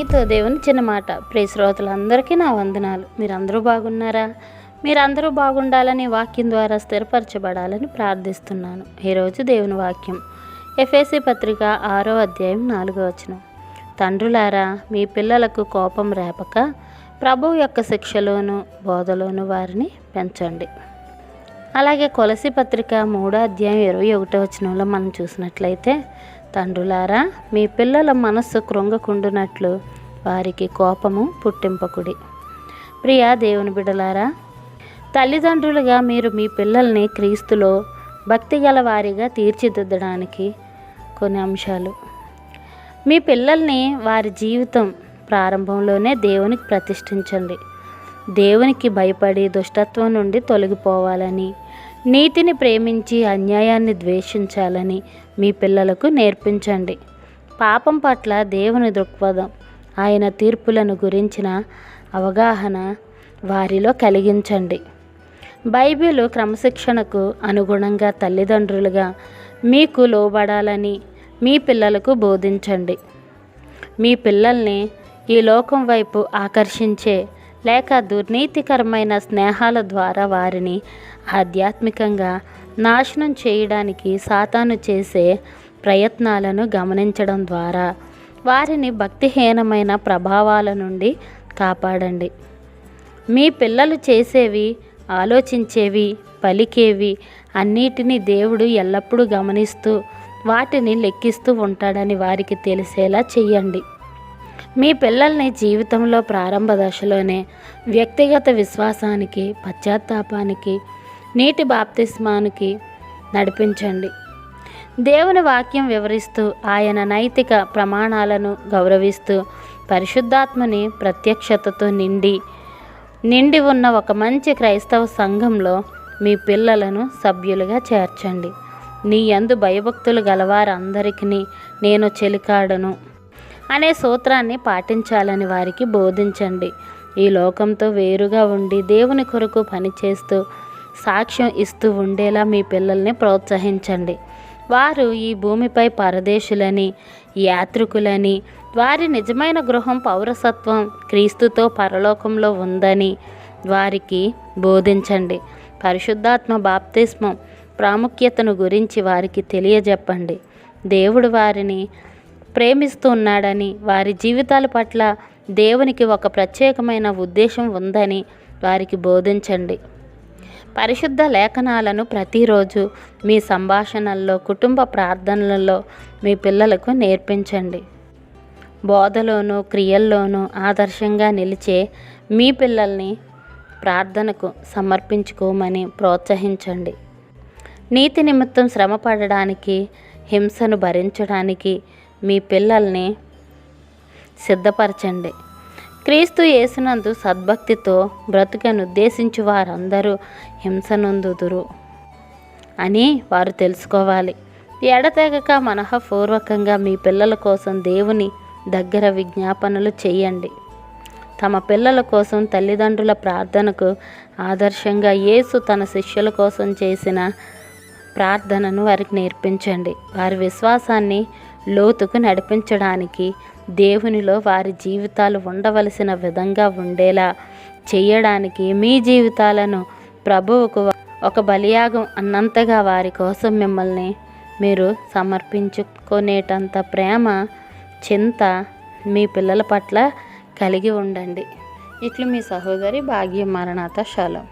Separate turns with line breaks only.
మీతో దేవుని చిన్న మాట. ప్రియ శ్రోతలందరికీ నా వందనాలు. మీరందరూ బాగున్నారా? మీరందరూ బాగుండాలని వాక్యం ద్వారా స్థిరపరచబడాలని ప్రార్థిస్తున్నాను. ఈరోజు దేవుని వాక్యం. ఎఫ్ఎసి పత్రిక ఆరో అధ్యాయం నాలుగో వచనం. తండ్రులారా మీ పిల్లలకు కోపం రేపక ప్రభువు యొక్క శిక్షలోను బోధలోను వారిని పెంచండి. అలాగే కొలసి పత్రిక మూడో అధ్యాయం ఇరవై ఒకటో వచనంలో మనం చూసినట్లయితే తండ్రులారా మీ పిల్లల మనస్సు కృంగకుండునట్లు వారికి కోపము పుట్టింపకుడి. ప్రియా దేవుని బిడలారా తల్లిదండ్రులుగా మీరు మీ పిల్లల్ని క్రీస్తులో భక్తి గల వారిగా తీర్చిదిద్దడానికి కొన్ని అంశాలు. మీ పిల్లల్ని వారి జీవితం ప్రారంభంలోనే దేవునికి ప్రతిష్ఠించండి. దేవునికి భయపడి దుష్టత్వం నుండి తొలగిపోవాలని నీతిని ప్రేమించి అన్యాయాన్ని ద్వేషించాలని మీ పిల్లలకు నేర్పించండి. పాపం పట్ల దేవుని దృక్పథం ఆయన తీర్పులను గురించిన అవగాహన వారిలో కలిగించండి. బైబిల్ క్రమశిక్షణకు అనుగుణంగా తల్లిదండ్రులుగా మీకు లోబడాలని మీ పిల్లలకు బోధించండి. మీ పిల్లల్ని ఈ లోకం వైపు ఆకర్షించే లేక దుర్నీతికరమైన స్నేహాల ద్వారా వారిని ఆధ్యాత్మికంగా నాశనం చేయడానికి సాతాను చేసే ప్రయత్నాలను గమనించడం ద్వారా వారిని భక్తిహీనమైన ప్రభావాల నుండి కాపాడండి. మీ పిల్లలు చేసేవి ఆలోచించేవి పలికేవి అన్నిటినీ దేవుడు ఎల్లప్పుడూ గమనిస్తూ వాటిని లెక్కిస్తూ ఉంటాడని వారికి తెలిసేలా చెయ్యండి మీ పిల్లల్ని జీవితంలో ప్రారంభ దశలోనే వ్యక్తిగత విశ్వాసానికి పశ్చాత్తాపానికి నీటి బాప్తిస్మానికి నడిపించండి. దేవుని వాక్యం వివరిస్తూ ఆయన నైతిక ప్రమాణాలను గౌరవిస్తూ పరిశుద్ధాత్మని ప్రత్యక్షతతో నిండి నిండి ఉన్న ఒక మంచి క్రైస్తవ సంఘంలో మీ పిల్లలను సభ్యులుగా చేర్చండి. నీ యందు భయభక్తులు గలవారందరికీ నేను చెలికాడను. అనే సూత్రాన్ని పాటించాలని వారికి బోధించండి. ఈ లోకంతో వేరుగా ఉండి దేవుని కొరకు పనిచేస్తూ సాక్ష్యం ఇస్తూ ఉండేలా మీ పిల్లల్ని ప్రోత్సహించండి. వారు ఈ భూమిపై పరదేశులని యాత్రికులని వారి నిజమైన గృహం పౌరసత్వం క్రీస్తుతో పరలోకంలో ఉందని వారికి బోధించండి. పరిశుద్ధాత్మ బాప్తిస్మం ప్రాముఖ్యతను గురించి వారికి తెలియజెప్పండి. దేవుడు వారిని ప్రేమిస్తున్నాడని వారి జీవితాల పట్ల దేవునికి ఒక ప్రత్యేకమైన ఉద్దేశం ఉందని వారికి బోధించండి. పరిశుద్ధ లేఖనాలను ప్రతిరోజు మీ సంభాషణల్లో కుటుంబ ప్రార్థనలలో మీ పిల్లలకు నేర్పించండి. బోధలోనూ క్రియల్లోనూ ఆదర్శంగా నిలిచే మీ పిల్లల్ని ప్రార్థనకు సమర్పించుకోమని ప్రోత్సహించండి. నీతి నిమిత్తం శ్రమ పడడానికి హింసను భరించడానికి మీ పిల్లల్ని సిద్ధపరచండి. క్రీస్తు యేసునందు సద్భక్తితో బ్రతుకను ఉద్దేశించి వారందరూ హింసనందుదురు అని వారు తెలుసుకోవాలి. ఎడతెగక మనఃపూర్వకంగా మీ పిల్లల కోసం దేవుని దగ్గర విజ్ఞాపనలు చేయండి. తమ పిల్లల కోసం తల్లిదండ్రుల ప్రార్థనకు ఆదర్శంగా యేసు తన శిష్యుల కోసం చేసిన ప్రార్థనను వారికి నేర్పించండి. వారి విశ్వాసాన్ని లోతుకు నడిపించడానికి దేవునిలో వారి జీవితాలు ఉండవలసిన విధంగా ఉండేలా చేయడానికి మీ జీవితాలను ప్రభువుకు ఒక బలియాగం అన్నంతగా వారి కోసం మిమ్మల్ని మీరు సమర్పించుకునేటంత ప్రేమ చింత మీ పిల్లల పట్ల కలిగి ఉండండి. ఇట్లు మీ సహోదరి భాగ్య మరణాత శలం